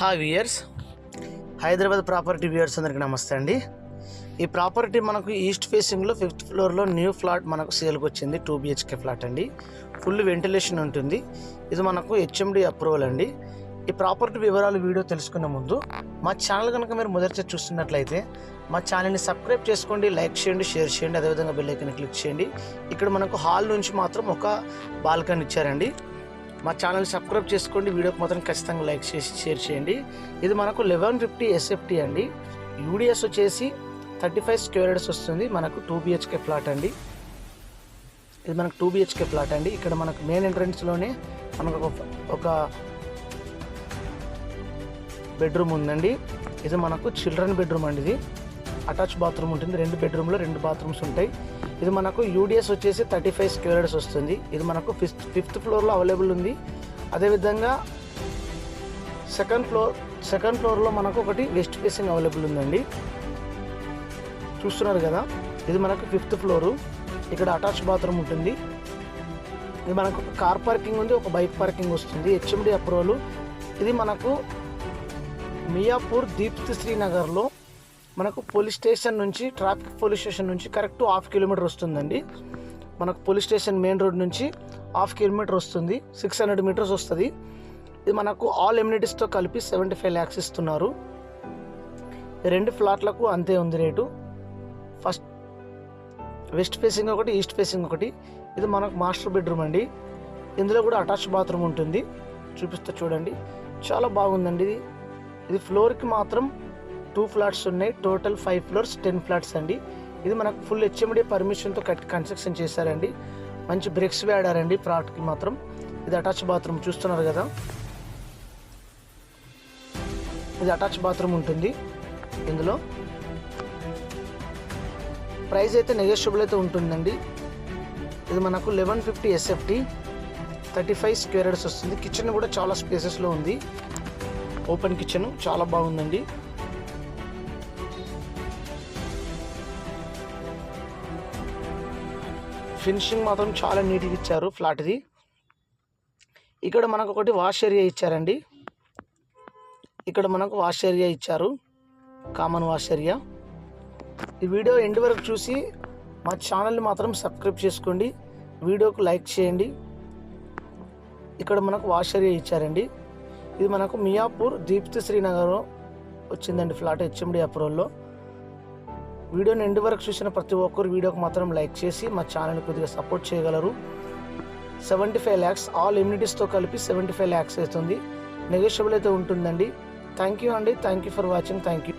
హా weirs Hyderabad property weirs అందరికీ నమస్తే అండి. ఈ ప్రాపర్టీ మనకు ఈస్ట్ ఫేసింగ్లో ఫిఫ్త్ ఫ్లోర్లో న్యూ ఫ్లాట్ మనకు సేల్కి వచ్చింది టూ బిహెచ్కే ఫ్లాట్ అండి. ఫుల్ వెంటిలేషన్ ఉంటుంది. ఇది మనకు హెచ్ఎండి అప్రూవల్ అండి. ఈ ప్రాపర్టీ వివరాలు వీడియో తెలుసుకునే ముందు మా ఛానల్ కనుక మీరు మొదటి చూస్తున్నట్లయితే మా ఛానల్ని సబ్స్క్రైబ్ చేసుకోండి లైక్ చేయండి షేర్ చేయండి. అదేవిధంగా బెల్ ఐకన్ క్లిక్ చేయండి. ఇక్కడ మనకు హాల్ నుంచి మాత్రం ఒక బాల్కనీ ఇచ్చారండి. మా ఛానల్ సబ్స్క్రైబ్ చేసుకోండి. వీడియోకి మాత్రం ఖచ్చితంగా లైక్ చేసి షేర్ చేయండి. ఇది మనకు లెవెన్ ఫిఫ్టీ ఎస్ఎఫ్టీ అండి. యూడిఎస్ వచ్చేసి థర్టీ ఫైవ్ స్క్వేర్ యార్డ్స్ వస్తుంది. మనకు టూ బిహెచ్కే ఫ్లాట్ అండి. ఇది మనకు టూ బిహెచ్కే ఫ్లాట్ అండి. ఇక్కడ మనకు మెయిన్ ఎంట్రన్స్లోనే మనకు ఒక ఒక బెడ్రూమ్ ఉందండి. ఇది మనకు చిల్డ్రన్ బెడ్రూమ్ అండి ఇది. అటాచ్ బాత్రూమ్ ఉంటుంది. రెండు బెడ్రూమ్లో రెండు బాత్రూమ్స్ ఉంటాయి. ఇది మనకు యూడిఎస్ వచ్చేసి థర్టీ ఫైవ్ స్క్వేర్ యార్డ్స్ వస్తుంది. ఇది మనకు ఫిఫ్త్ ఫిఫ్త్ ఫ్లోర్లో అవైలబుల్ ఉంది. అదేవిధంగా సెకండ్ ఫ్లోర్ సెకండ్ ఫ్లోర్లో మనకు ఒకటి వెస్ట్ ఫేసింగ్ అవైలబుల్ ఉందండి. చూస్తున్నారు కదా ఇది మనకు ఫిఫ్త్ ఫ్లోరు. ఇక్కడ అటాచ్ బాత్రూమ్ ఉంటుంది. ఇది మనకు ఒక కార్ పార్కింగ్ ఉంది ఒక బైక్ పార్కింగ్ వస్తుంది. HMD approval. ఇది మనకు మియాపూర్ దీప్తి శ్రీనగర్లో మనకు పోలీస్ స్టేషన్ నుంచి ట్రాఫిక్ పోలీస్ స్టేషన్ నుంచి కరెక్ట్ హాఫ్ కిలోమీటర్ వస్తుందండి. మనకు పోలీస్ స్టేషన్ మెయిన్ రోడ్ నుంచి హాఫ్ కిలోమీటర్ వస్తుంది. సిక్స్ హండ్రెడ్ మీటర్స్ వస్తుంది. ఇది మనకు ఆల్ ఎమ్యూనిటీస్తో కలిపి సెవెంటీ ఫైవ్ ల్యాక్స్ ఇస్తున్నారు. రెండు ఫ్లాట్లకు అంతే ఉంది రేటు. ఫస్ట్ వెస్ట్ ఫేసింగ్ ఒకటి ఈస్ట్ ఫేసింగ్ ఒకటి. ఇది మనకు మాస్టర్ బెడ్రూమ్ అండి. ఇందులో కూడా అటాచ్ బాత్రూమ్ ఉంటుంది. చూపిస్తా చూడండి. చాలా బాగుందండి ఇది. ఇది ఫ్లోర్కి మాత్రం టూ ఫ్లాట్స్ ఉన్నాయి. Total five floors ten flats అండి. ఇది మనకు ఫుల్ హెచ్ఎండి పర్మిషన్తో కట్ కన్స్ట్రక్షన్ చేశారండి. మంచి బ్రేక్స్ వేడారండి ఫ్లాట్కి మాత్రం. ఇది అటాచ్ బాత్రూమ్ చూస్తున్నారు కదా. ఇది అటాచ్ బాత్రూమ్ ఉంటుంది ఇందులో. ప్రైస్ అయితే నెగోషియబుల్ అయితే ఉంటుందండి. ఇది మనకు eleven fifty SFT thirty five square వస్తుంది. కిచెన్ కూడా చాలా స్పేసెస్లో ఉంది. ఓపెన్ కిచెన్ చాలా బాగుందండి. ఫినిషింగ్ మాత్రం చాలా నీట్గా ఇచ్చారు ఫ్లాట్ది. ఇక్కడ మనకు ఒకటి వాష్ ఏరియా ఇచ్చారండి. ఇక్కడ మనకు వాష్ ఏరియా ఇచ్చారు. Common wash area. ఈ వీడియో ఎండ్ వరకు చూసి మా ఛానల్ని మాత్రం సబ్స్క్రైబ్ చేసుకోండి. వీడియోకు లైక్ చేయండి. ఇక్కడ మనకు వాష్ ఏరియా ఇచ్చారండి. ఇది మనకు మియాపూర్ దీప్తి శ్రీనగర్ వచ్చిందండి ఫ్లాట్ హెచ్ఎండి అప్రూవల్లో. వీడియోని ఎండు వరకు చూసిన ప్రతి ఒక్కరు వీడియోకి మాత్రం లైక్ చేసి మా ఛానల్ కొద్దిగా సపోర్ట్ చేయగలరు. సెవెంటీ ఫైవ్ ల్యాక్స్ ఆల్ ఇమ్యూనిటీస్తో కలిపి సెవెంటీ ఫైవ్ ల్యాక్స్ అవుతుంది. నెగోషియబుల్ అయితే ఉంటుందండి. థ్యాంక్ యూ అండి. Thank you for watching. Thank you